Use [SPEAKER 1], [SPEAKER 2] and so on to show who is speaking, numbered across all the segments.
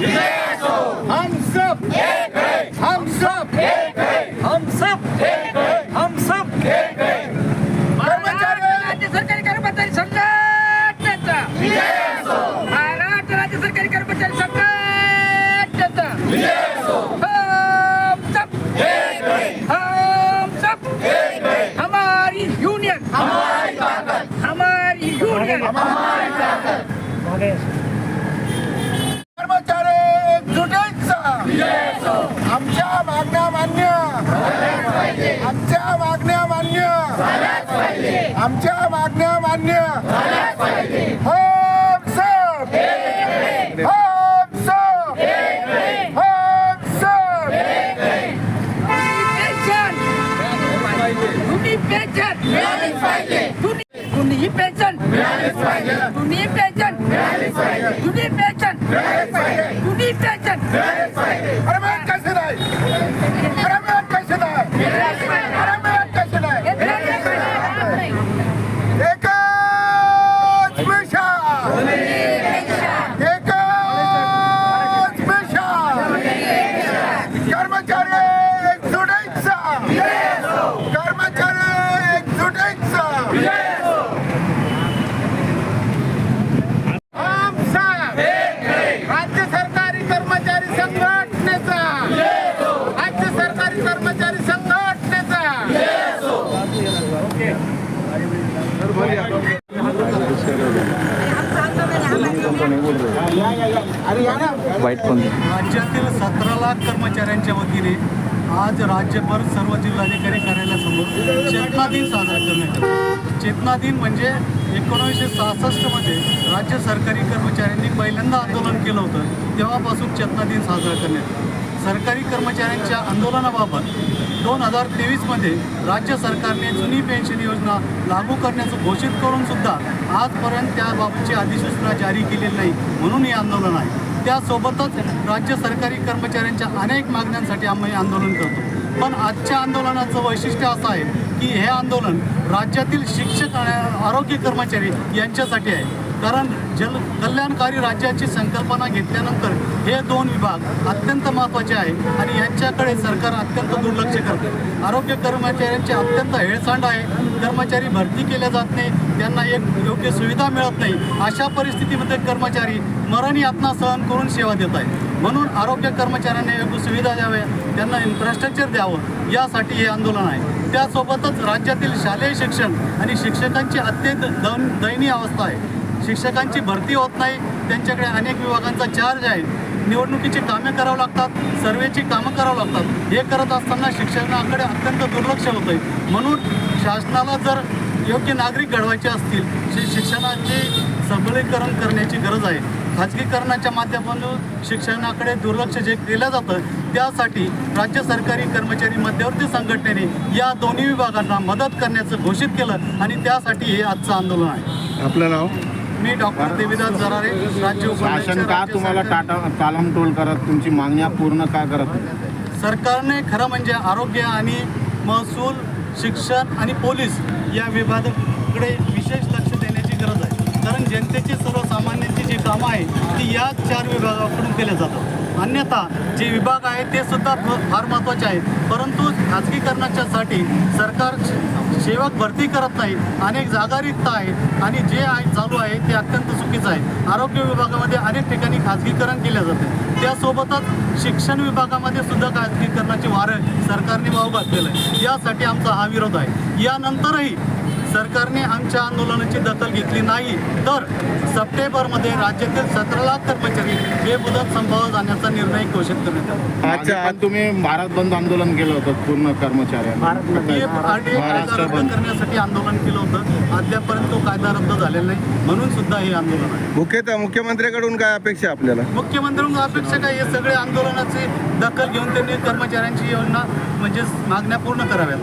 [SPEAKER 1] Yeah. आमच्या मागण्या मान्य. आमच्या मागण्या मान्य. हम
[SPEAKER 2] पेन्शन जुनी पेन्शन जुनी पेन्शन जुनी पेन्शन जुनी पेन्शन जुनी पेन्शन
[SPEAKER 1] अरे मॅन कैसे नाही अरे मॅन कैसे नाही अरे मॅन कैसे नाही एकच मिशन एकच मिशन कर्मचारी एकजुटीचा कर्मचारी एकजुटीचा हम सब राज्य सरकारी कर्मचारी संघटनेचा राज्य सरकारी कर्मचारी संघटनेचा
[SPEAKER 3] राज्यातील सतरा लाख कर्मचाऱ्यांच्या वतीने आज राज्यभर सर्व जिल्हाधिकारी कार्यालयासमोर चेतना दिन साजरा करण्यात आला. चेतना दिन म्हणजे एकोणीसशे सहासष्टमध्ये राज्य सरकारी कर्मचाऱ्यांनी पहिल्यांदा आंदोलन केलं होतं. तेव्हापासून चेतना दिन साजरा करण्यात आला. सरकारी कर्मचाऱ्यांच्या आंदोलनाबाबत दोन हजार तेवीसमध्ये राज्य सरकारने जुनी पेन्शन योजना लागू करण्याचं घोषित करून सुद्धा आजपर्यंत त्याबाबतची अधिसूचना जारी केलेली नाही म्हणून हे आंदोलन आहे. त्यासोबतच राज्य सरकारी कर्मचाऱ्यांच्या अनेक मागण्यांसाठी आम्ही आंदोलन करतो. पण आजच्या आंदोलनाचं वैशिष्ट्य असं आहे की हे आंदोलन राज्यातील शिक्षक आणि आरोग्य कर्मचारी यांच्यासाठी आहे. कारण जल कल्याणकारी राज्याची संकल्पना घेतल्यानंतर हे दोन विभाग अत्यंत महत्त्वाचे आहे आणि यांच्याकडे सरकार अत्यंत दुर्लक्ष करते. आरोग्य कर्मचाऱ्यांचे अत्यंत हेळसांड आहे. कर्मचारी भरती केल्या जात नाही. त्यांना एक योग्य सुविधा मिळत नाही. अशा परिस्थितीमध्ये कर्मचारी मरण यातना सहन करून सेवा देत आहेत. म्हणून आरोग्य कर्मचाऱ्यांना योग्य सुविधा द्याव्या त्यांना इन्फ्रास्ट्रक्चर द्यावं यासाठी हे आंदोलन आहे. त्यासोबतच राज्यातील शालेय शिक्षण आणि शिक्षकांची अत्यंत दन दयनीय अवस्था आहे. शिक्षकांची भरती होत नाही. त्यांच्याकडे अनेक विभागांचा चार्ज आहे. निवडणुकीची कामे करावं लागतात. सर्वेची कामं करावं लागतात. हे करत असताना शिक्षणाकडे अत्यंत दुर्लक्ष होतं आहे म्हणून शासनाला जर योग्य नागरिक घडवायचे असतील शिक्षणाचे सबलीकरण करण्याची गरज आहे. खाजगीकरणाच्या माध्यमातून शिक्षणाकडे दुर्लक्ष जे केलं जातं त्यासाठी राज्य सरकारी कर्मचारी मध्यवर्ती संघटनेने या दोन्ही विभागांना मदत करण्याचं घोषित केलं आणि त्यासाठी हे आजचं आंदोलन आहे.
[SPEAKER 4] आपलं नाव?
[SPEAKER 3] मी डॉक्टर देविदास जरारे राज्य
[SPEAKER 4] शासन का तुम्हाला टाटा तालमटोल करत तुमची मागण्या पूर्ण का करत?
[SPEAKER 3] सरकारने खरं म्हणजे आरोग्य आणि महसूल शिक्षण आणि पोलीस या विभागाकडे विशेष लक्ष देण्याची गरज आहे. कारण जनतेची सर्वसामान्यांची जी कामं आहे ती या चार विभागाकडून केल्या जातात. अन्यथा जे विभाग आहेत ते सुद्धा फार महत्त्वाचे आहेत. परंतु खाजगीकरणाच्यासाठी सरकार सेवक भरती करत नाही अनेक जागा रिक्त आहेत आणि जे आहे चालू आहे ते अत्यंत चुकीचं आहे. आरोग्य विभागामध्ये अनेक ठिकाणी खाजगीकरण केले जाते. त्यासोबतच शिक्षण विभागामध्ये सुद्धा खाजगीकरणाची वारं सरकारने वाव घातलेलं आहे. यासाठी आमचा हा विरोध आहे. यानंतरही सरकारने आमच्या आंदोलनाची दखल घेतली नाही तर सप्टेंबरमध्ये राज्यातील सतरा लाख कर्मचारी बेमुदत संभाव जाण्याचा निर्णय घोषित करण्यात आला
[SPEAKER 4] मागे पण तुम्ही भारत बंद आंदोलन केलं होतं पूर्ण कर्मचाऱ्यांना.
[SPEAKER 3] आरटीए कायदा
[SPEAKER 4] महाराष्ट्र
[SPEAKER 3] रद्द
[SPEAKER 4] बंद.
[SPEAKER 3] करण्यासाठी आंदोलन केलं होतं. अद्यापर्यंत तो कायदा रद्द झालेला नाही. म्हणून सुद्धा हे आंदोलन आहे.
[SPEAKER 5] मुख्यतः मुख्यमंत्र्याकडून काय अपेक्षा आपल्याला?
[SPEAKER 3] मुख्यमंत्र्यांना अपेक्षा काय? हे सगळे आंदोलनाची दखल घेऊन त्यांनी कर्मचाऱ्यांची योजना म्हणजे मागण्या पूर्ण कराव्यात.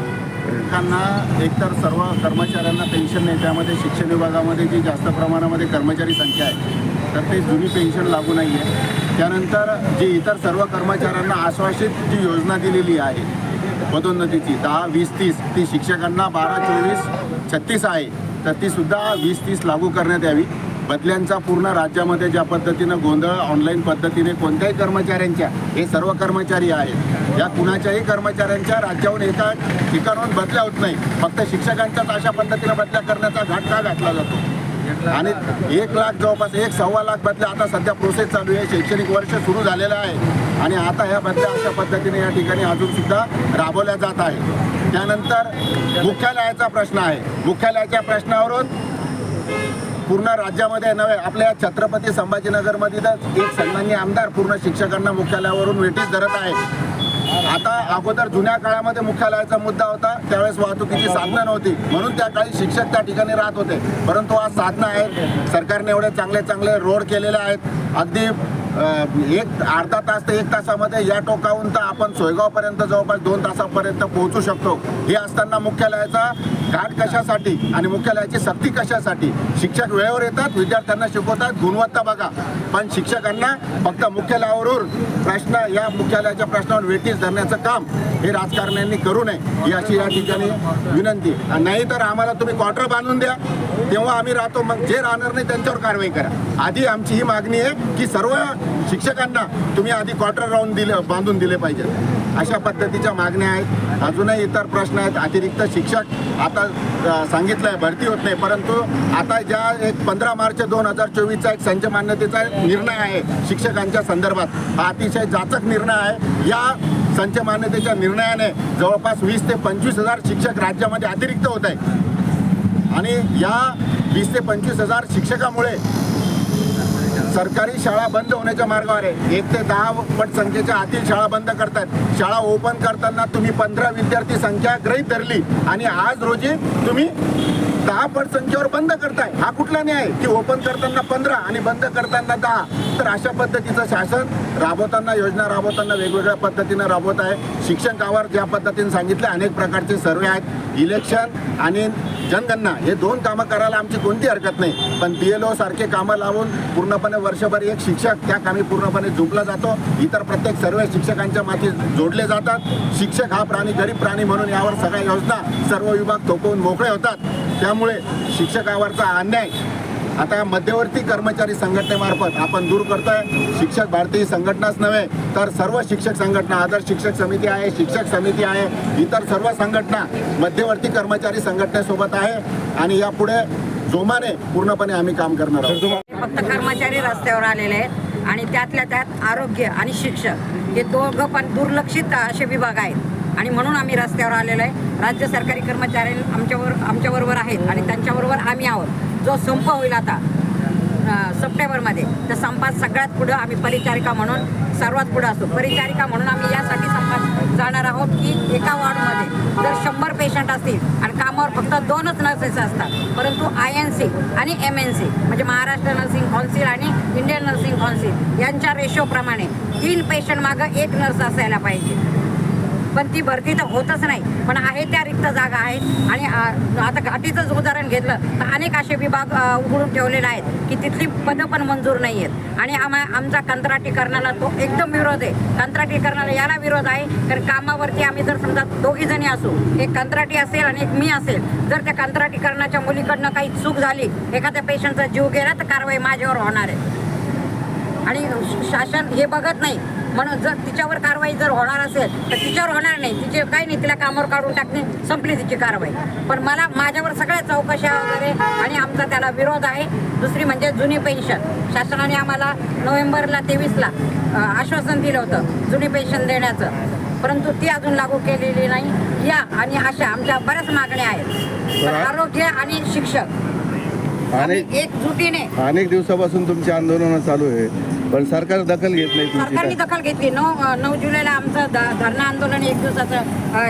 [SPEAKER 6] त्यांना एकतर सर्व कर्मचाऱ्यांना पेन्शन नाही त्यामध्ये शिक्षण विभागामध्ये जी जास्त प्रमाणामध्ये कर्मचारी संख्या आहे तर ते जुनी पेन्शन लागू नाही आहे त्यानंतर जी इतर सर्व कर्मचाऱ्यांना आश्वासित जी योजना दिलेली आहे पदोन्नतीची दहा वीस तीस ती शिक्षकांना बारा चोवीस छत्तीस आहे तर तीसुद्धा वीस तीस लागू करण्यात यावी. बदल्यांचा पूर्ण राज्यामध्ये ज्या पद्धतीनं गोंधळ ऑनलाईन पद्धतीने कोणत्याही कर्मचाऱ्यांच्या हे सर्व कर्मचारी आहेत. या कुणाच्याही कर्मचाऱ्यांच्या राज्याहून एका ठिकाणाहून बदल्या होत नाही. फक्त शिक्षकांच्याच अशा पद्धतीनं बदल्या करण्याचा घाट का घातला जातो? आणि एक लाख जवळपास एक सव्वा लाख बदल्या आता सध्या प्रोसेस चालू आहे. शैक्षणिक वर्ष सुरू झालेलं आहे. आणि आता ह्या बदल्या अशा पद्धतीने या ठिकाणी अजूनसुद्धा राबवल्या जात आहे त्यानंतर मुख्यालयाचा प्रश्न आहे. मुख्यालयाच्या प्रश्नावरून पूर्ण राज्यामध्ये नव्हे आपल्या छत्रपती संभाजीनगरमधीलच एक सन्मान्य आमदार पूर्ण शिक्षकांना मुख्यालयावरून वेटीस धरत आहे. आता अगोदर जुन्या काळामध्ये मुख्यालयाचा मुद्दा होता त्यावेळेस वाहतुकीची साधनं नव्हती. म्हणून त्या काळी शिक्षक त्या ठिकाणी राहत होते. परंतु आज साधनं आहेत. सरकारने एवढे चांगले चांगले रोड केलेले आहेत. अगदी एक अर्धा तास ते एक तासामध्ये या टोकाहून तर आपण सोयगावपर्यंत जवळपास दोन तासापर्यंत पोहोचू शकतो. हे असताना मुख्यालयाचा घाट कशासाठी आणि मुख्यालयाची सक्ती कशासाठी? शिक्षक वेळेवर येतात विद्यार्थ्यांना शिकवतात गुणवत्ता बघा. पण शिक्षकांना फक्त मुख्यालयावरून प्रश्न या मुख्यालयाच्या प्रश्नावर वेटीस धरण्याचं काम हे राजकारण्यांनी करू नये ही अशी या ठिकाणी विनंती. आणि नाही तर आम्हाला तुम्ही क्वार्टर बांधून द्या. तेव्हा आम्ही राहतो मग जे राहणार नाही त्यांच्यावर कारवाई करा. आधी आमची ही मागणी आहे की सर्व शिक्षकांना तुम्ही आधी क्वार्टर राऊंड दिले बांधून दिले पाहिजेत अशा पद्धतीच्या मागण्या आहेत. अजूनही इतर प्रश्न आहेत. अतिरिक्त शिक्षक आता सांगितलं आहे भरती होत नाही. परंतु आता ज्या एक पंधरा मार्च दोन हजार चोवीसचा एक संच मान्यतेचा निर्णय आहे शिक्षकांच्या संदर्भात. हा अतिशय जाचक निर्णय आहे. या संच मान्यतेच्या निर्णयाने जवळपास वीस ते पंचवीस हजार शिक्षक राज्यामध्ये अतिरिक्त होत आहे आणि या वीस ते पंचवीस हजार शिक्षकामुळे सरकारी शाळा बंद होण्याच्या मार्गावर आहे. एक ते दहा पट संख्येच्या आतील शाळा बंद करतात शाळा ओपन करताना तुम्ही पंधरा विद्यार्थी संख्या गृहीत धरली आणि आज रोजी तुम्ही दहा पट संख्येवर बंद करताय. हा कुठला न्याय? की ओपन करताना पंधरा आणि बंद करताना दहा? तर अशा पद्धतीचं शासन राबवताना योजना राबवताना वेगवेगळ्या पद्धतीनं राबवत आहे. शिक्षण कामावर ज्या पद्धतीने सांगितले अनेक प्रकारचे सर्वे आहेत. इलेक्शन आणि जनगणना हे दोन कामं करायला आमची कोणती हरकत नाही. पण बी एल ओ सारखे कामं लावून पूर्णपणे वर्षभर एक शिक्षक त्या कामी पूर्णपणे झुंपला जातो. इतर प्रत्येक सर्व शिक्षकांच्या माथी जोडले जातात. शिक्षक हा प्राणी गरीब प्राणी म्हणून यावर सगळ्या योजना सर्व विभाग थोपवून मोकळे होतात. त्यामुळे शिक्षकावरचा अन्याय. आता मध्यवर्ती कर्मचारी संघटनेमार्फत आपण दूर करतोय. शिक्षक भारतीय संघटनाच नव्हे तर सर्व शिक्षक संघटना आदर्श शिक्षक समिती आहे शिक्षक समिती आहे इतर सर्व संघटना मध्यवर्ती कर्मचारी संघटनेसोबत आहे. आणि यापुढे जोमाने पूर्णपणे आम्ही काम करणार आहोत.
[SPEAKER 2] फक्त कर्मचारी रस्त्यावर आलेले आहेत आणि त्यातल्या त्यात आरोग्य आणि शिक्षक हे दोघं पण दुर्लक्षित असे विभाग आहेत. आणि म्हणून आम्ही रस्त्यावर आलेलो आहे. राज्य सरकारी कर्मचारी आमच्यावर आमच्याबरोबर आहेत आणि त्यांच्याबरोबर आम्ही आहोत. जो संप होईल आता सप्टेंबरमध्ये त्या संपात सगळ्यात पुढं आम्ही परिचारिका म्हणून सर्वात पुढं असतो. परिचारिका म्हणून आम्ही यासाठी संपात जाणार आहोत की एका वॉर्डमध्ये जर शंभर पेशंट असतील आणि कामावर फक्त दोनच नर्सेस असतात परंतु आय एन सी आणि एम एन सी म्हणजे महाराष्ट्र नर्सिंग कौन्सिल आणि इंडियन नर्सिंग काउन्सिल यांच्या रेशोप्रमाणे तीन पेशंट मागं एक नर्स असायला पाहिजे. पण ती भरती तर होतच नाही. पण आहे त्या रिक्त जागा आहेत. आणि आता घाटीचंच उदाहरण घेतलं तर अनेक असे विभाग उघडून ठेवलेले आहेत की तिथली पदं पण मंजूर नाही आहेत. आणि आम्हा आमचा कंत्राटीकरणाला तो एकदम विरोध आहे. कंत्राटीकरणाला याला विरोध आहे. कारण कामावरती आम्ही जर समजा दोघी जणी असू एक कंत्राटी असेल आणि एक मी असेल जर त्या कंत्राटीकरणाच्या मुलीकडनं काही चूक झाली एखाद्या पेशंटचा जीव गेला तर कारवाई माझ्यावर होणार आहे. आणि शासन हे बघत नाही. म्हणून जर तिच्यावर कारवाई जर होणार असेल तर तिच्यावर होणार नाही. तिचे काही नाही तिला कामावर काढून टाकणे संपली तिची कारवाई. पण मला माझ्यावर सगळ्या चौकशा वगैरे आणि आमचा त्याला विरोध आहे. दुसरी म्हणजे जुनी पेन्शन. शासनाने आम्हाला नोव्हेंबरला तेवीसला आश्वासन दिलं होतं जुनी पेन्शन देण्याचं. परंतु ती अजून लागू केलेली नाही. या आणि अशा आमच्या बऱ्याच मागण्या आहेत. आरोग्य आणि शिक्षक.
[SPEAKER 5] अनेक
[SPEAKER 2] एकजुटीने
[SPEAKER 5] अनेक दिवसापासून तुमची आंदोलनं चालू आहे. पण सरकार दखल घेत नाही तुमची
[SPEAKER 2] सरकारने
[SPEAKER 5] काय?
[SPEAKER 2] दखल घेतली. नऊ नऊ जुलैला आमचं ध- धरणं आंदोलन एक दिवसाचं अ,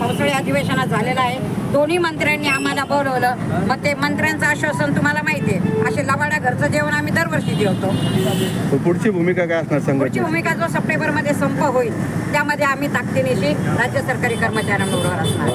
[SPEAKER 2] पावसाळी अधिवेशनात झालेलं आहे. दोन्ही मंत्र्यांनी आम्हाला बोलवलं. मग ते मंत्र्यांचं आश्वासन तुम्हाला माहिती आहे. असे लबाड्या घरचं जेवण आम्ही दरवर्षी जेवतो.
[SPEAKER 5] तर पुढची भूमिका काय असणार
[SPEAKER 2] पुढची भूमिका जो सप्टेंबरमध्ये संप होईल त्यामध्ये आम्ही ताकदीनिशी राज्य सरकारी कर्मचाऱ्यांबरोबर असणार.